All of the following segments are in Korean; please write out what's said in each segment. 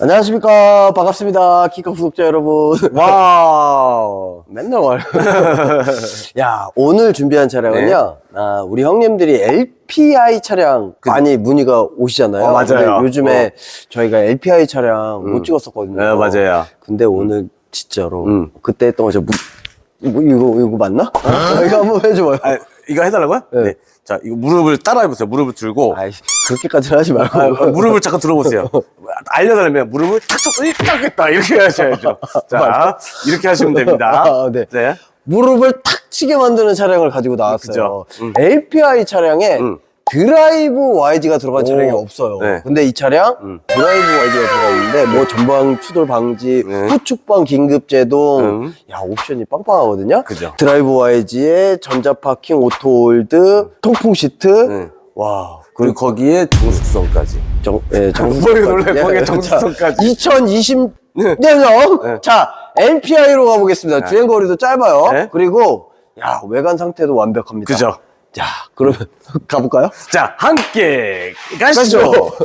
안녕하십니까 반갑습니다 키카 구독자 여러분 와우. 맨날 와요 야 오늘 준비한 차량은요 네. 아, 우리 형님들이 LPI 차량 많이 문의가 오시잖아요 어, 맞아요. 근데 요즘에 저희가 LPI 차량 못 찍었었거든요 네, 맞아요. 근데 오늘 진짜로 음. 그때 했던 거저 무, 이거, 이거 이거 맞나? 아, 이거 한번 해줘봐요 아, 이거 해달라고요? 네. 자, 이거 무릎을 따라해보세요. 무릎을 들고. 아이 그렇게까지는 하지 말고 아, 무릎을 잠깐 들어보세요. 알려달라면 무릎을 탁 쳤더니 딱 했다. 이렇게 하셔야죠. 자, 이렇게 하시면 됩니다. 아, 네. 네. 무릎을 탁 치게 만드는 차량을 가지고 나왔어요. 그죠. 음. LPI 차량에 음. 드라이브 YG가 들어간 차량이 없어요. 네. 근데 이 차량 음. 드라이브 YG가 들어가 있는데 뭐 전방 추돌 방지, 네. 후축방 긴급 제동, 음. 야 옵션이 빵빵하거든요. 그죠. 드라이브 YG에 전자 파킹, 오토 홀드, 통풍 시트, 네. 와. 그리고 거기에 정숙성까지. 정, 예, 머리가 놀래, 거기에 정수성까지. 2020 년형. 네. 자, LPI로 가보겠습니다. 네. 주행 거리도 짧아요. 네. 그리고, 야, 외관 상태도 완벽합니다. 그죠. 자, 그러면 가볼까요? 자, 함께 가시죠. 가시죠.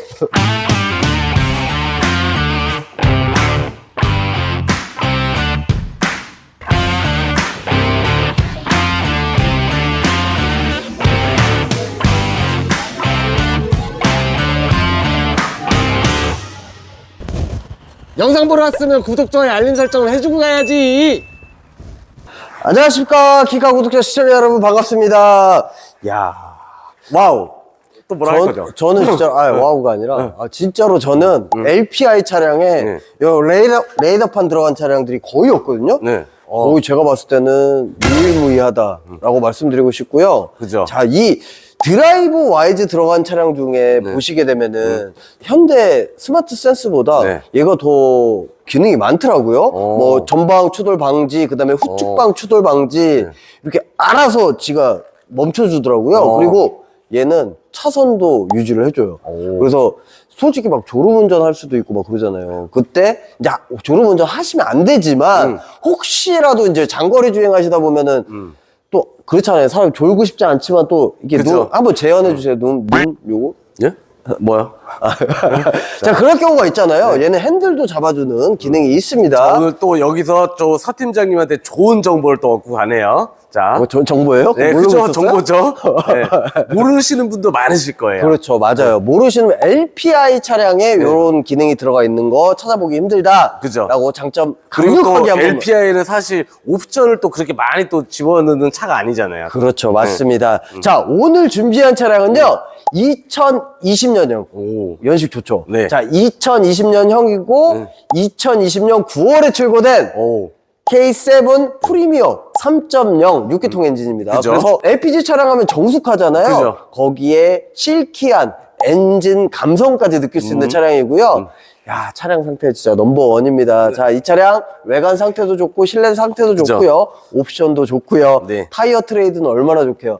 영상 보러 왔으면 구독, 좋아요, 알림 설정을 해주고 가야지. 안녕하십니까. 키카 구독자 시청자 여러분 반갑습니다. 야 와우. 또 뭐라 할 전, 거죠? 저는 진짜, 아, 와우가 아니라, 아, 진짜로 저는 LPI 차량에 네. 요 레이더, 레이더판 들어간 차량들이 거의 없거든요. 네. 거의 제가 봤을 때는 유일무이하다라고 말씀드리고 싶고요. 그죠. 자, 이 드라이브 와이즈 들어간 차량 중에 보시게 되면은 현대 스마트 센스보다 네. 얘가 더 기능이 많더라고요. 오. 뭐 전방 추돌 방지, 그다음에 후측방 추돌 방지 이렇게 알아서 지가 멈춰주더라고요. 어. 그리고 얘는 차선도 유지를 해줘요. 오. 그래서 솔직히 막 졸음운전 할 수도 있고 막 그러잖아요. 그때 이제 졸음운전 하시면 안 되지만 음. 혹시라도 이제 장거리 주행하시다 보면은 음. 또 그렇잖아요. 사람 졸고 싶지 않지만 또 이게 그쵸. 눈 한번 재현해 주세요. 눈, 눈 요거. 예? 뭐요? 자 그런 경우가 있잖아요. 얘는 핸들도 잡아주는 기능이 있습니다. 오늘 또 여기서 저 서 팀장님한테 좋은 정보를 또 얻고 가네요. 자. 뭐 저- 정보예요? 네, 모르고 그죠. 있었어요? 정보죠. 네. 모르시는 분도 많으실 거예요. 그렇죠. 맞아요. 모르시는 LPI 차량에 이런 기능이 들어가 있는 거 찾아보기 힘들다. 네. 그죠. 라고 장점 그리고 또 강력하게 한번 LPI는 사실 옵션을 또 그렇게 많이 또 집어넣는 차가 아니잖아요. 그렇죠. 맞습니다. 자, 오늘 준비한 차량은요. 2020년형. 오. 연식 좋죠. 네. 자, 2020년형이고 2020년 9월에 출고된 오. K7 프리미엄 3.0 6기통 엔진입니다. 그죠. 그래서 LPG 차량 하면 정숙하잖아요. 그죠. 거기에 실키한 엔진 감성까지 느낄 수 음. 있는 차량이고요. 야, 차량 상태 진짜 넘버원입니다. 자, 이 차량 외관 상태도 좋고 실내 상태도 네. 그죠. 좋고요. 옵션도 좋고요. 네. 타이어 트레이드는 얼마나 좋게요.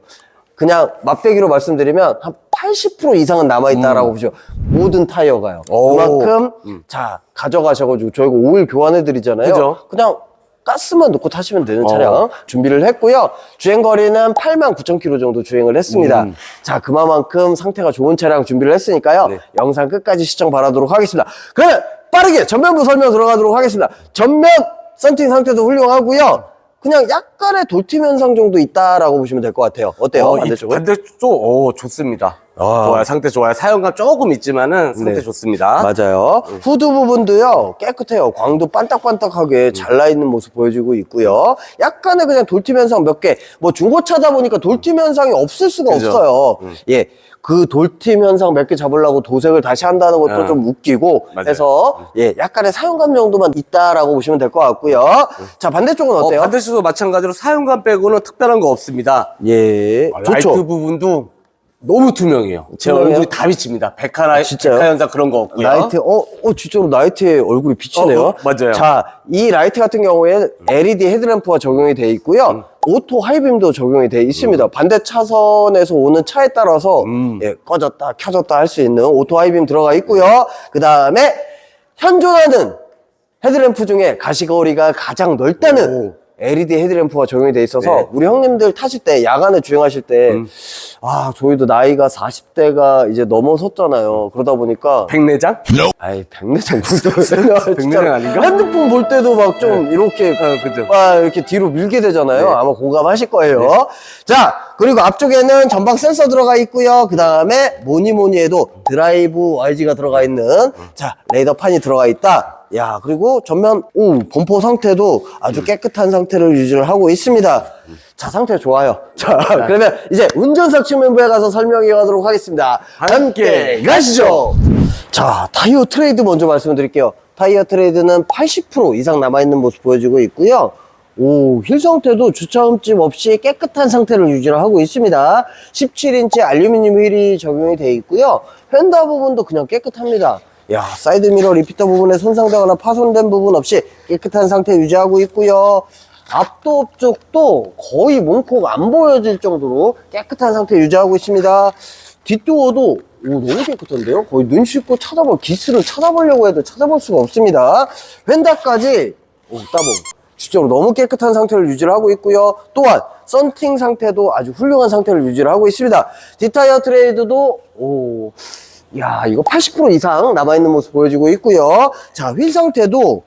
그냥 맛배기로 말씀드리면 한 80% 이상은 남아있다라고 보시죠. 모든 타이어가요. 음. 오. 음. 그만큼 자 가져가셔가지고 저희가 오일 교환해드리잖아요. 그죠. 그냥 가스만 넣고 타시면 되는 어. 차량 준비를 했고요. 주행 거리는 8만 9천 킬로 정도 주행을 했습니다. 음. 자 그만큼 상태가 좋은 차량 준비를 했으니까요. 네. 영상 끝까지 시청 바라도록 하겠습니다. 그러면 빠르게 전면부 설명 들어가도록 하겠습니다. 전면 썬팅 상태도 훌륭하고요. 그냥 약간의 돌팀 현상 정도 있다라고 보시면 될 것 같아요. 어때요? 어, 이 반대쪽은? 반대쪽, 오, 좋습니다. 아. 좋아요. 상태 좋아요. 사용감 조금 있지만은 상태 네. 좋습니다. 맞아요. 후드 부분도요 깨끗해요. 광도 반딱반딱하게 잘 나 있는 모습 보여주고 있고요. 약간의 그냥 돌팀 현상 몇 개. 뭐 중고차다 보니까 돌팀 현상이 없을 수가 그죠. 없어요. 예. 그 돌팀 현상 몇 개 잡으려고 도색을 다시 한다는 것도 어. 좀 웃기고 맞아요. 해서 예 약간의 사용감 정도만 있다라고 보시면 될 것 같고요. 자 반대쪽은 어, 어때요? 반대쪽도 마찬가지로 사용감 빼고는 특별한 거 없습니다. 예 아, 라이트 좋죠. 부분도 너무 투명해요. 제 투명해요? 얼굴이 다 비칩니다. 백화라, 진짜요? 백화 현상 그런 거 없고요. 라이트, 어, 어, 진짜로 라이트에 얼굴이 비치네요. 어, 어, 맞아요. 자, 이 라이트 같은 경우에는 LED 헤드램프가 적용이 돼 있고요. 음. 오토 하이빔도 적용이 돼 있습니다. 반대 차선에서 오는 차에 따라서 음. 예, 꺼졌다, 켜졌다 할 수 있는 오토 하이빔 들어가 있고요. 그 다음에 현존하는 헤드램프 중에 가시거리가 가장 넓다는 LED 헤드램프가 적용이 돼 있어서 네. 우리 형님들 타실 때 야간에 주행하실 때 음. 아, 저희도 나이가 40대가 이제 넘어섰잖아요. 그러다 보니까 백내장? 아이, 백내장 무슨 백내장 아닌가? 핸드폰 볼 때도 막 좀 이렇게 어, 그죠. 막 이렇게 뒤로 밀게 되잖아요. 네. 아마 공감하실 거예요. 자, 그리고 앞쪽에는 전방 센서 들어가 있고요. 그 다음에 뭐니 뭐니 해도 드라이브 YG가 들어가 있는 자 레이더 판이 들어가 있다. 야, 그리고 전면 오 범퍼 상태도 아주 깨끗한 상태를 유지를 하고 있습니다. 자, 상태 좋아요. 자, 그러면 이제 운전석 측면부에 가서 설명해 가도록 하겠습니다. 함께 가시죠. 자, 타이어 트레이드 먼저 말씀드릴게요. 타이어 트레이드는 80% 이상 남아있는 모습 보여지고 있고요. 오, 휠 상태도 주차 흠집 없이 깨끗한 상태를 유지를 하고 있습니다. 17인치 알루미늄 휠이 적용이 되어 있고요. 휀다 부분도 그냥 깨끗합니다. 야, 사이드 미러 리피터 부분에 손상되거나 파손된 부분 없이 깨끗한 상태 유지하고 있고요. 앞도 쪽도 거의 문콕 안 보여질 정도로 깨끗한 상태 유지하고 있습니다. 뒷도어도 오, 너무 깨끗한데요? 거의 눈 씻고 찾아볼, 기스를 찾아보려고 해도 찾아볼 수가 없습니다. 휀다까지, 오, 따봉. 진짜로 너무 깨끗한 상태를 유지를 하고 있고요. 또한, 썬팅 상태도 아주 훌륭한 상태를 유지를 하고 있습니다. 뒷타이어 트레이드도, 오, 야, 이거 80% 이상 남아있는 모습 보여지고 있고요. 자, 휠 상태도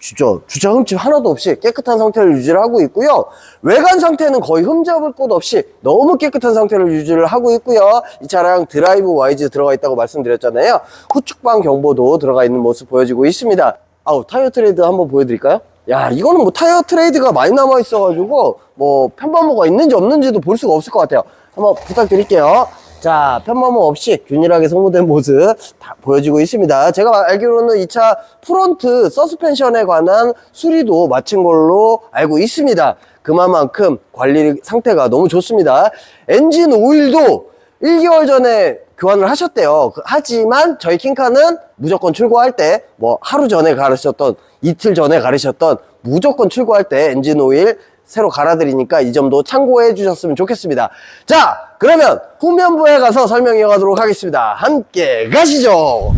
진짜 주차 흠집 하나도 없이 깨끗한 상태를 유지를 하고 있고요. 외관 상태는 거의 흠잡을 곳 없이 너무 깨끗한 상태를 유지를 하고 있고요. 이 차량 드라이브 와이즈 들어가 있다고 말씀드렸잖아요. 후측방 경보도 들어가 있는 모습 보여지고 있습니다. 아우 타이어 트레이드 한번 보여드릴까요? 야 이거는 뭐 타이어 트레이드가 많이 남아 있어가지고 뭐 편마모가 있는지 없는지도 볼 수가 없을 것 같아요. 한번 부탁드릴게요. 자, 편마모 없이 균일하게 소모된 모습 다 보여지고 있습니다. 제가 알기로는 이 차 프론트 서스펜션에 관한 수리도 마친 걸로 알고 있습니다. 그만큼 관리 상태가 너무 좋습니다. 엔진 오일도 1개월 전에 교환을 하셨대요. 그- 하지만 저희 킹카는 무조건 출고할 때 뭐 하루 전에 가르셨던 이틀 전에 가르셨던 무조건 출고할 때 엔진 오일 새로 갈아드리니까 이 점도 참고해 주셨으면 좋겠습니다. 자, 그러면 후면부에 가서 설명해 가도록 하겠습니다. 함께 가시죠.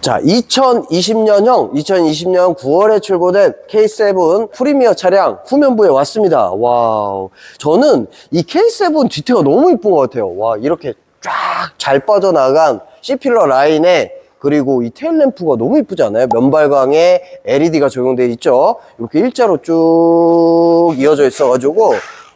자, 2020년형, 2020년 9월에 출고된 K7 프리미어 차량 후면부에 왔습니다. 와우. 저는 이 K7 뒤태가 너무 이쁜 것 같아요. 와, 이렇게 쫙 잘 빠져나간 C필러 라인에 그리고 이 테일 램프가 너무 이쁘지 않아요? 면발광에 LED가 적용되어 있죠. 이렇게 일자로 쭉 이어져 있어가지고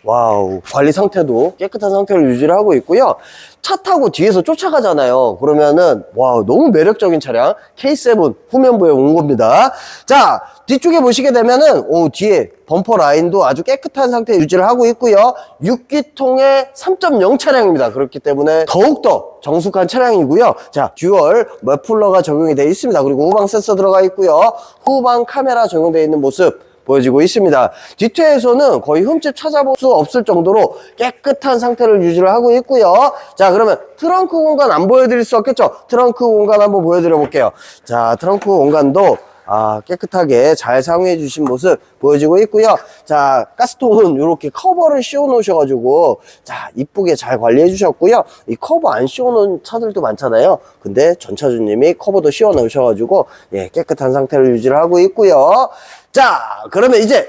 와우 관리 상태도 깨끗한 상태를 유지를 하고 있고요. 차 타고 뒤에서 쫓아가잖아요. 그러면은 와 너무 매력적인 차량 K7 후면부에 온 겁니다. 자 뒤쪽에 보시게 되면은 오 뒤에 범퍼 라인도 아주 깨끗한 상태 유지를 하고 있고요. 6기통의 3.0 차량입니다. 그렇기 때문에 더욱더 정숙한 차량이고요. 자 듀얼 머플러가 적용이 되어 있습니다. 그리고 후방 센서 들어가 있고요. 후방 카메라 적용되어 있는 모습 보여지고 있습니다. 뒤태에서는 거의 흠집 찾아볼 수 없을 정도로 깨끗한 상태를 유지를 하고 있고요. 자, 그러면 트렁크 공간 안 보여드릴 수 없겠죠? 트렁크 공간 한번 보여드려 볼게요. 자, 트렁크 공간도 아, 깨끗하게 잘 사용해 주신 모습 보여지고 있고요. 자, 가스통은 이렇게 커버를 씌워 놓으셔가지고, 자, 이쁘게 잘 관리해 주셨고요. 이 커버 안 씌워 놓은 차들도 많잖아요. 근데 전차주님이 커버도 씌워 놓으셔가지고, 예, 깨끗한 상태를 유지를 하고 있고요. 자, 그러면 이제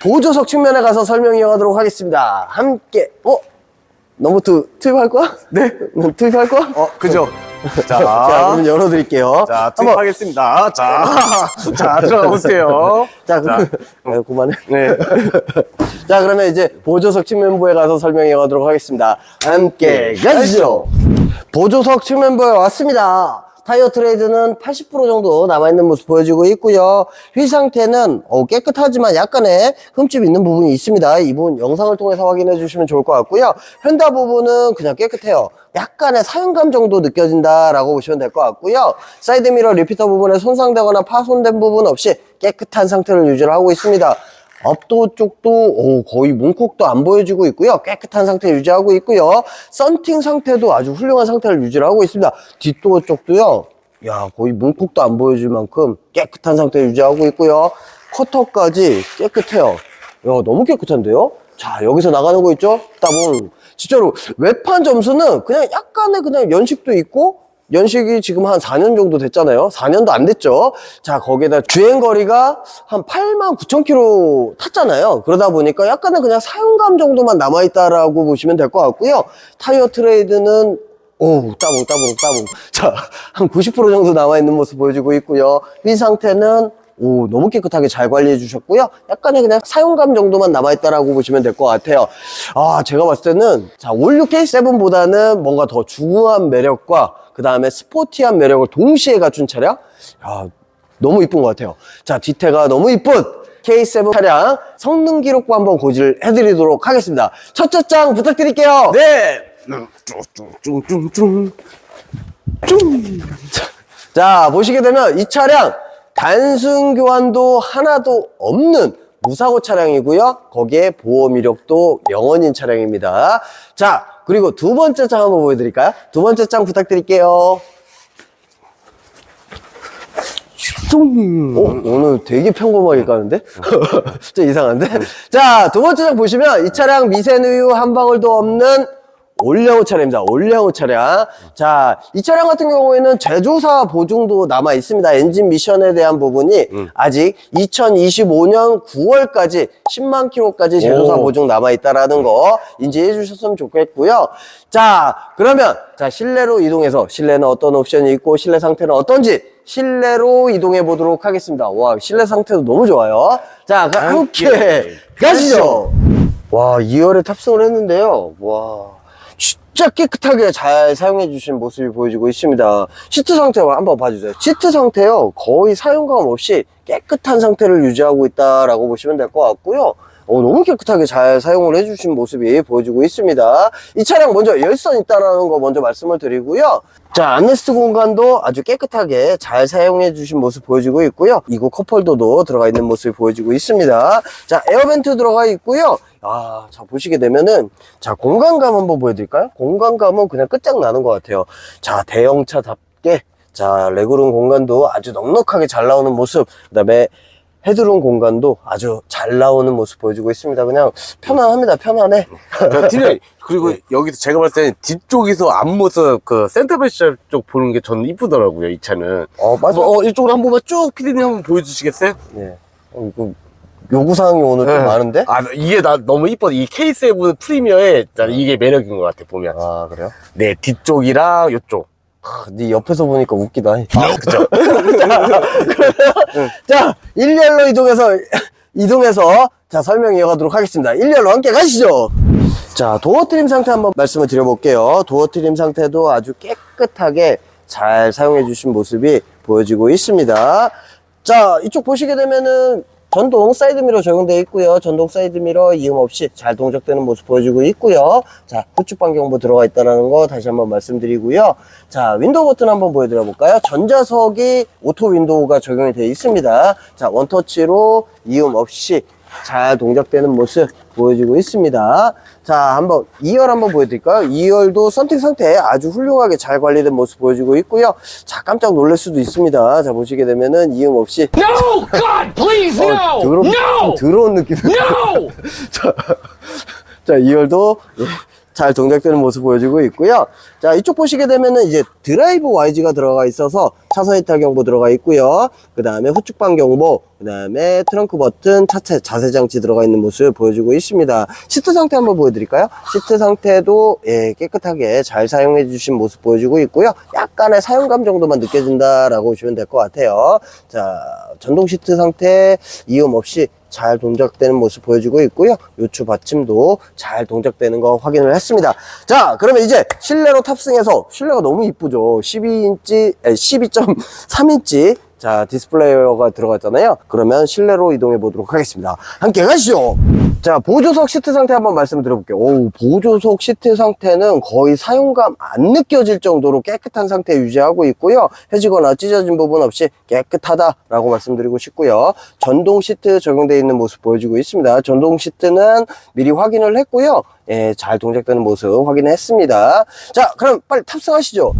보조석 측면에 가서 설명해 가도록 하겠습니다. 함께, 어? 너무 투, 투입할 거야? 네. 투입할 거야? 어, 그죠. 자, 자, 그러면 열어드릴게요. 자, 투입하겠습니다. 자, 자, 들어가 보세요. 자, 그럼 네, 그만해. 네. 자, 그러면 이제 보조석 측면부에 가서 설명해 가도록 하겠습니다. 함께 가시죠. 보조석 측면부에 왔습니다. 타이어 트레이드는 80% 정도 남아있는 모습 보여지고 있고요. 휠 상태는 어, 깨끗하지만 약간의 흠집 있는 부분이 있습니다. 이 부분 영상을 통해서 확인해 주시면 좋을 것 같고요. 휀다 부분은 그냥 깨끗해요. 약간의 사용감 정도 느껴진다라고 보시면 될 것 같고요. 사이드미러 리피터 부분에 손상되거나 파손된 부분 없이 깨끗한 상태를 유지를 하고 있습니다. 업도 쪽도 오, 거의 문콕도 안 보여지고 있고요. 깨끗한 상태 유지하고 있고요. 썬팅 상태도 아주 훌륭한 상태를 유지를 하고 있습니다. 뒷도어 쪽도요. 야 거의 문콕도 안 보여줄 만큼 깨끗한 상태 유지하고 있고요. 커터까지 깨끗해요. 야 너무 깨끗한데요? 자 여기서 나가는 거 있죠? 따봉. 진짜로 외판 점수는 그냥 약간의 그냥 연식도 있고 연식이 지금 한 4년 정도 됐잖아요. 4년도 안 됐죠. 자, 거기에다 주행 거리가 한 8만 9천 킬로 탔잖아요. 그러다 보니까 약간은 그냥 사용감 정도만 남아있다라고 보시면 될 것 같고요. 타이어 트레이드는 오, 따봉, 따봉, 따봉. 자, 한 90% 정도 남아있는 모습 보여주고 있고요. 휠 상태는 오, 너무 깨끗하게 잘 관리해 주셨고요. 약간의 그냥 사용감 정도만 남아있다라고 보시면 될 것 같아요. 아, 제가 봤을 때는, 자, 올류 K7보다는 뭔가 더 중후한 매력과 그 다음에 스포티한 매력을 동시에 갖춘 차량? 야, 너무 이쁜 것 같아요. 자, 뒤태가 너무 이쁜 K7 차량 성능 기록부 한번 고지를 해드리도록 하겠습니다. 첫째 장 부탁드릴게요. 네. 쭝쭝쭝쭝. 자, 보시게 되면 이 차량 단순 교환도 하나도 없는 무사고 차량이고요. 거기에 보험 이력도 영원인 차량입니다. 자, 그리고 두 번째 장 한번 보여드릴까요? 두 번째 장 부탁드릴게요. 오, 오늘 되게 평범하게 까는데? 진짜 이상한데? 자, 두 번째 장 보시면 이 차량 미세누유 한 방울도 없는 올량호 차량입니다. 올량호 차량. 자, 이 차량 같은 경우에는 제조사 보증도 남아 있습니다. 엔진 미션에 대한 부분이 아직 2025년 9월까지 10만 킬로까지 제조사 오. 보증 남아 있다라는 거 인지해 주셨으면 좋겠고요. 자, 그러면 자, 실내로 이동해서 실내는 어떤 옵션이 있고 실내 상태는 어떤지 실내로 이동해 보도록 하겠습니다. 와, 실내 상태도 너무 좋아요. 자, 그 함께 함께 가시죠. 와, 2열에 탑승을 했는데요. 와. 진짜 깨끗하게 잘 사용해 주신 모습이 보여지고 있습니다. 시트 상태 한번 봐주세요. 시트 상태요. 거의 사용감 없이 깨끗한 상태를 유지하고 있다라고 보시면 될 것 같고요. 어, 너무 깨끗하게 잘 사용을 해주신 모습이 보여지고 있습니다. 이 차량 먼저 열선 있다라는 거 먼저 말씀을 드리고요. 자, 안레스트 공간도 아주 깨끗하게 잘 사용해 주신 모습 보여지고 있고요. 이거 컵홀더도 들어가 있는 모습이 보여지고 있습니다. 자, 에어벤트 들어가 있고요. 아, 자, 보시게 되면은, 자, 공간감 한번 보여드릴까요? 공간감은 그냥 끝장나는 것 같아요. 자, 대형차답게, 자, 레그룸 공간도 아주 넉넉하게 잘 나오는 모습, 그 다음에 헤드룸 공간도 아주 잘 나오는 모습 보여주고 있습니다. 그냥 편안합니다. 편안해. 자, 디레이. 그리고 여기서 제가 봤을 때는 뒤쪽에서 앞모습 그 센터베시 쪽 보는 게 저는 이쁘더라고요, 이 차는. 어, 맞아. 어, 어, 이쪽으로 한 번만 쭉 피디님 한번 보여주시겠어요? 예. 어, 이거 요구사항이 오늘 좀 네. 많은데? 아, 이게 나 너무 이뻐. 이 K7 프리미어의 나 이게 매력인 것 같아, 보면. 아, 그래요? 네, 뒤쪽이랑 요쪽. 아, 네 옆에서 보니까 웃기다. 아, 그죠. 자, 일렬로 이동해서, 이동해서, 자, 설명 이어가도록 하겠습니다. 일렬로 함께 가시죠. 자, 도어 트림 상태 한번 말씀을 드려볼게요. 도어 트림 상태도 아주 깨끗하게 잘 사용해 주신 모습이 보여지고 있습니다. 자, 이쪽 보시게 되면은 전동 사이드미러 적용되어 있고요. 전동 사이드미러 이음 없이 잘 동작되는 모습 보여주고 있고요. 자, 후측 반경부 들어가 있다는 거 다시 한번 말씀드리고요. 자, 윈도우 버튼 한번 보여드려 볼까요? 전자석이 오토 윈도우가 적용이 되어 있습니다. 자, 원터치로 이음 없이 잘 동작되는 모습 보여주고 있습니다. 자, 한번 2열 한번 보여드릴까요? 2열도 선택 상태 아주 훌륭하게 잘 관리된 모습 보여주고 있고요. 자, 깜짝 놀랄 수도 있습니다. 자, 보시게 되면은 이음 없이 No! God, please, no! 더러운, No! 좀 더러운 느낌. No! 자, 자, 2열도 예, 잘 동작되는 모습 보여주고 있고요. 자, 이쪽 보시게 되면은 이제 드라이브 YG가 들어가 있어서 차선 이탈 경보 들어가 있고요. 그 다음에 후측방 경보, 그 다음에 트렁크 버튼, 차체 자세 장치 들어가 있는 모습 보여주고 있습니다. 시트 상태 한번 보여드릴까요? 시트 상태도 예, 깨끗하게 잘 사용해 주신 모습 보여주고 있고요. 약간의 사용감 정도만 느껴진다라고 보시면 될 것 같아요. 자, 전동 시트 상태 이음 없이 잘 동작되는 모습 보여주고 있고요. 요추 받침도 잘 동작되는 거 확인을 했습니다. 자, 그러면 이제 실내로 탑승해서 실내가 너무 이쁘죠. 12인치, 12.3인치 자, 디스플레이어가 들어갔잖아요. 그러면 실내로 이동해 보도록 하겠습니다. 함께 가시죠. 자, 보조석 시트 상태 한번 말씀을 드려 볼게요. 오, 보조석 시트 상태는 거의 사용감 안 느껴질 정도로 깨끗한 상태 유지하고 있고요. 해지거나 찢어진 부분 없이 깨끗하다 라고 말씀드리고 싶고요. 전동 시트 적용되어 있는 모습 보여주고 있습니다. 전동 시트는 미리 확인을 했고요. 예, 잘 동작되는 모습 확인했습니다. 자, 그럼 빨리 탑승하시죠.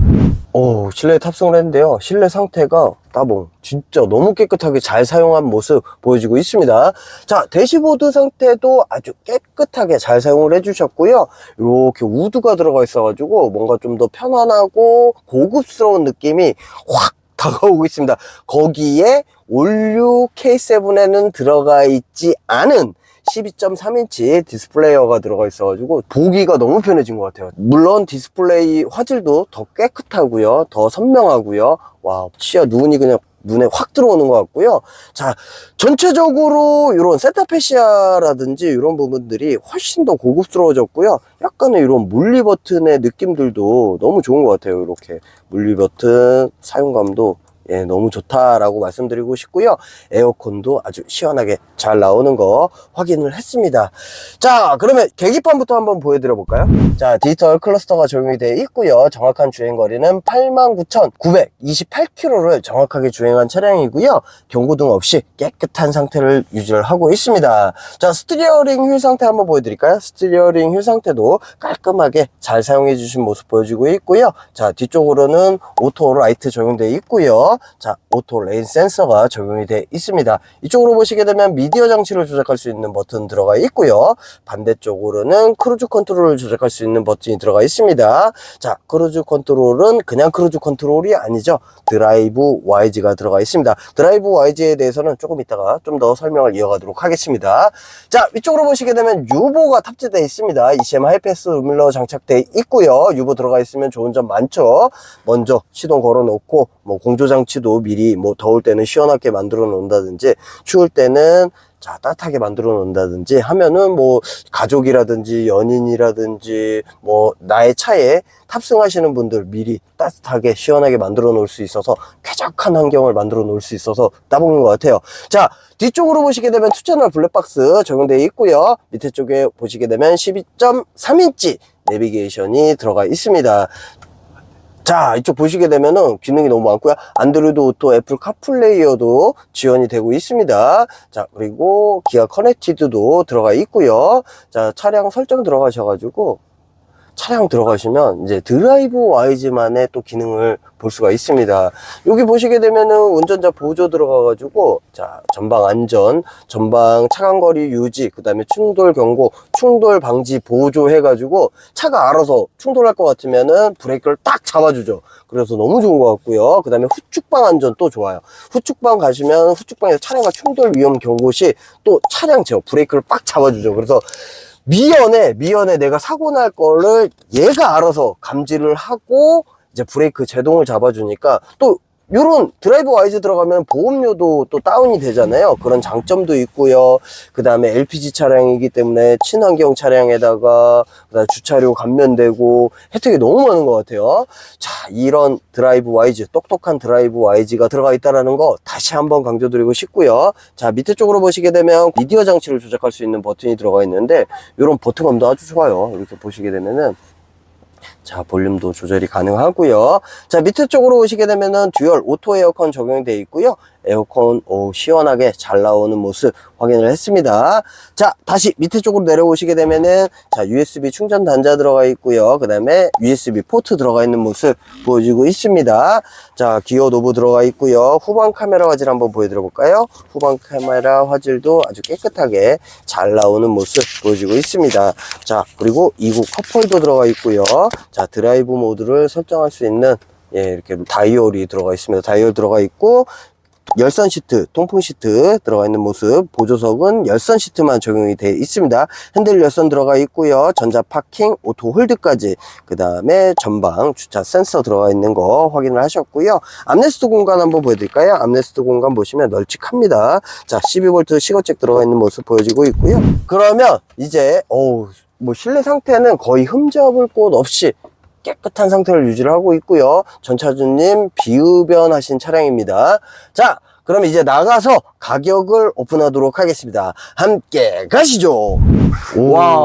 오, 실내 탑승을 했는데요. 실내 상태가 따봉. 진짜 너무 깨끗하게 잘 사용한 모습 보여지고 있습니다. 자, 대시보드 상태도 아주 깨끗하게 잘 사용을 해주셨고요. 이렇게 우드가 들어가 있어가지고 뭔가 좀 더 편안하고 고급스러운 느낌이 확 다가오고 있습니다. 거기에 올류 K7에는 들어가 있지 않은 12.3인치 디스플레이어가 들어가 있어가지고 보기가 너무 편해진 것 같아요. 물론 디스플레이 화질도 더 깨끗하고요. 더 선명하고요. 와, 치아 누운이 그냥 눈에 확 들어오는 것 같고요. 자, 전체적으로 이런 세타페시아라든지 이런 부분들이 훨씬 더 고급스러워졌고요. 약간의 이런 물리 버튼의 느낌들도 너무 좋은 것 같아요. 이렇게 물리 버튼 사용감도 예, 너무 좋다라고 말씀드리고 싶고요. 에어컨도 아주 시원하게 잘 나오는 거 확인을 했습니다. 자, 그러면 계기판부터 한번 보여드려 볼까요? 자, 디지털 클러스터가 적용이 되어 있고요. 정확한 주행거리는 89,928km를 정확하게 주행한 차량이고요. 경고등 없이 깨끗한 상태를 유지를 하고 있습니다. 자, 스티어링 휠 상태 한번 보여드릴까요? 스티어링 휠 상태도 깔끔하게 잘 사용해 주신 모습 보여주고 있고요. 자, 뒤쪽으로는 오토 라이트 적용되어 있고요. 자, 오토 레인 센서가 적용이 되어 있습니다. 이쪽으로 보시게 되면 미디어 장치를 조작할 수 있는 버튼 들어가 있고요. 반대쪽으로는 크루즈 컨트롤을 조작할 수 있는 버튼이 들어가 있습니다. 자, 크루즈 컨트롤은 그냥 크루즈 컨트롤이 아니죠. 드라이브 YG가 들어가 있습니다. 드라이브 YG에 대해서는 조금 이따가 좀 더 설명을 이어가도록 하겠습니다. 자, 위쪽으로 보시게 되면 유보가 탑재되어 있습니다. ECM 하이패스 루밀러 장착되어 있고요. 유보 들어가 있으면 좋은 점 많죠. 먼저 시동 걸어 놓고 뭐 공조 장치도 미리 뭐 더울 때는 시원하게 만들어 놓는다든지 추울 때는 자 따뜻하게 만들어 놓는다든지 하면은 뭐 가족이라든지 연인이라든지 뭐 나의 차에 탑승하시는 분들 미리 따뜻하게 시원하게 만들어 놓을 수 있어서 쾌적한 환경을 만들어 놓을 수 있어서 따봉인 것 같아요. 자 뒤쪽으로 보시게 되면 투채널 블랙박스 적용되어 있고요. 밑에 쪽에 보시게 되면 12.3인치 내비게이션이 들어가 있습니다 자, 이쪽 보시게 되면은 기능이 너무 많고요. 안드로이드 오토, 애플 카플레이어도 지원이 되고 있습니다. 자, 그리고 기아 커넥티드도 들어가 있고요. 자, 차량 설정 들어가셔가지고 차량 들어가시면 이제 드라이브 와이즈만의 또 기능을 볼 수가 있습니다. 여기 보시게 되면은 운전자 보조 들어가 가지고 자 전방 안전, 전방 차간거리 유지, 그 다음에 충돌 경고, 충돌 방지 보조 해 가지고 차가 알아서 충돌할 것 같으면은 브레이크를 딱 잡아주죠. 그래서 너무 좋은 것 같고요. 그 다음에 후축방 안전 또 좋아요. 후축방 가시면 후축방에서 차량과 충돌 위험 경고 시 또 차량 제어 브레이크를 빡 잡아주죠. 그래서 미연에 미연에 내가 사고 날 거를 얘가 알아서 감지를 하고 이제 브레이크 제동을 잡아주니까 또 요런 드라이브 와이즈 들어가면 보험료도 또 다운이 되잖아요. 그런 장점도 있고요. 그 다음에 LPG 차량이기 때문에 친환경 차량에다가 그다음에 주차료 감면되고 혜택이 너무 많은 것 같아요. 자, 이런 드라이브 와이즈, 똑똑한 드라이브 와이즈가 들어가 있다는 거 다시 한번 강조드리고 싶고요. 자, 밑에 쪽으로 보시게 되면 미디어 장치를 조작할 수 있는 버튼이 들어가 있는데 이런 버튼감도 아주 좋아요. 이렇게 보시게 되면은 자, 볼륨도 조절이 가능하고요. 자, 밑에 쪽으로 오시게 되면은 듀얼 오토 에어컨 적용되어 있고요. 에어컨 오, 시원하게 잘 나오는 모습 확인을 했습니다. 자, 다시 밑에 쪽으로 내려오시게 되면은 자, USB 충전 단자 들어가 있고요. 그다음에 USB 포트 들어가 있는 모습 보여지고 있습니다. 자, 기어 노브 들어가 있고요. 후방 카메라 화질 한번 보여드려 볼까요? 후방 카메라 화질도 아주 깨끗하게 잘 나오는 모습 보여지고 있습니다. 자, 그리고 이구 컵홀더 들어가 있고요. 자, 드라이브 모드를 설정할 수 있는 예, 이렇게 다이얼이 들어가 있습니다. 다이얼 들어가 있고 열선 시트, 통풍 시트 들어가 있는 모습, 보조석은 열선 시트만 적용이 되어 있습니다. 핸들 열선 들어가 있고요. 전자 파킹, 오토 홀드까지, 그 다음에 전방 주차 센서 들어가 있는 거 확인을 하셨고요. 암레스트 공간 한번 보여드릴까요? 암레스트 공간 보시면 널찍합니다. 자, 12V 시거잭 들어가 있는 모습 보여지고 있고요. 그러면 이제, 어우, 뭐 실내 상태는 거의 흠잡을 곳 없이 깨끗한 상태를 유지를 하고 있고요. 전차주님 비흡연하신 차량입니다. 자, 그럼 이제 나가서 가격을 오픈하도록 하겠습니다. 함께 가시죠. 와.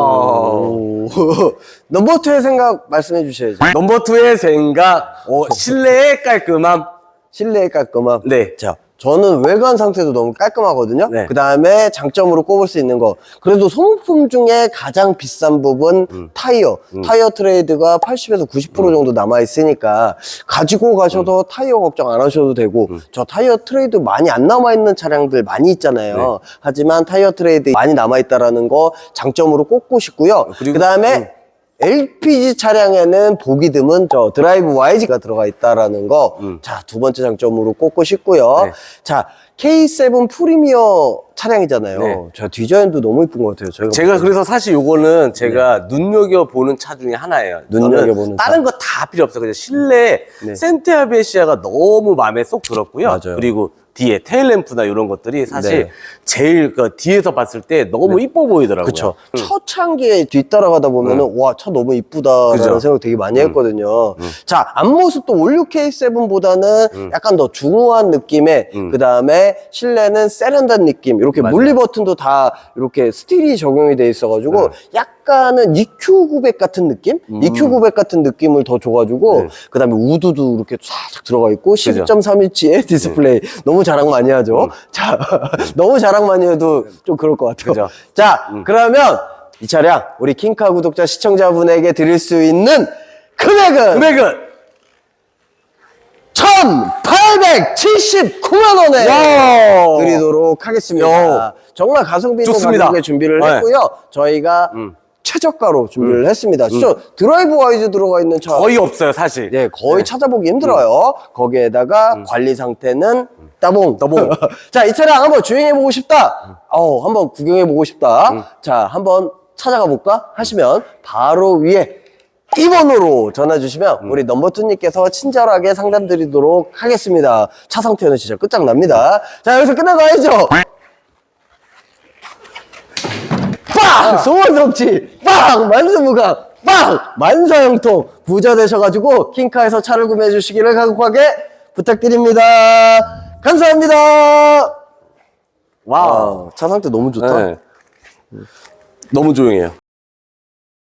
넘버 투의 생각 말씀해 주셔야죠. 넘버 투의 생각, 어, 실내의 깔끔함, 실내 깔끔함. 네. 자, 저는 외관 상태도 너무 깔끔하거든요. 네. 그 다음에 장점으로 꼽을 수 있는 거. 그래도 소모품 중에 가장 비싼 부분 음. 타이어. 타이어 트레이드가 80에서 90% 정도 남아 있으니까 가지고 가셔도 음. 타이어 걱정 안 하셔도 되고 저 타이어 트레이드 많이 안 남아 있는 차량들 많이 있잖아요. 네. 하지만 타이어 트레이드 많이 남아 있다라는 거 장점으로 꼽고 싶고요. 그리고- 그 다음에 LPG 차량에는 보기 드문 저 드라이브 YG가 들어가 있다라는 거. 자, 두 번째 장점으로 꼽고 싶고요. 음. 네. 자, K7 프리미어 차량이잖아요. 네. 저 디자인도 너무 이쁜 것 같아요. 저희가 제가 그래서 사실 요거는 제가 눈여겨보는 차 중에 하나예요. 네. 눈여겨보는 저는 다른 거다 필요 없어요. 그냥 실내 네. 센테아 베시아가 너무 마음에 쏙 들었고요. 맞아요. 그리고 뒤에 테일램프나 이런 것들이 사실 네. 제일 그 뒤에서 봤을 때 너무 이뻐 보이더라고요. 그쵸. 초창기에 뒤따라가다 보면은, 와, 차 너무 이쁘다라는 네. 그죠. 음. 생각 되게 많이 했거든요. 자, 앞모습도 올류 K7보다는 음. 약간 더 중후한 느낌의, 그 다음에 실내는 세련된 느낌, 이렇게 맞아요. 물리 버튼도 다 이렇게 스틸이 적용이 돼 있어가지고, 네. 약간은 EQ900 같은 느낌? EQ900 같은 느낌을 더 줘가지고, 음. 네. 그 다음에 우드도 이렇게 싹 들어가 있고, 그죠. 음. 12.3인치의 디스플레이. 너무 자랑 많이 하죠? 자, 너무 자랑 많이 해도 좀 그럴 것 같아요. 그죠. 음. 자, 그러면 이 차량 우리 킹카 구독자 시청자분에게 드릴 수 있는 금액은 금액은 1,879만 원에 야! 드리도록 하겠습니다. 야! 정말 가성비 있는. 가격에 준비를 네. 했고요. 저희가 음. 최저가로 준비를 했습니다. 진짜 드라이브 와이즈 들어가 있는 차 거의 없어요, 사실. 네, 거의 찾아보기 힘들어요. 거기에다가 관리 상태는 따봉. 따봉. 자, 이 차량 한번 주행해보고 싶다. 어, 한번 구경해보고 싶다. 자, 한번 찾아가 볼까? 하시면 바로 위에 2번으로 전화 주시면 우리 넘버투님께서 친절하게 상담 드리도록 하겠습니다. 차 상태는 진짜 끝장납니다. 자, 여기서 거 아니죠? 빵! 소원성취! 빵! 만수무강! 빵! 만사형통! 부자 되셔가지고 킹카에서 차를 구매해 주시기를 간곡하게 부탁드립니다. 감사합니다. 와우. 아, 차 상태 너무 좋다. 네. 너무 조용해요.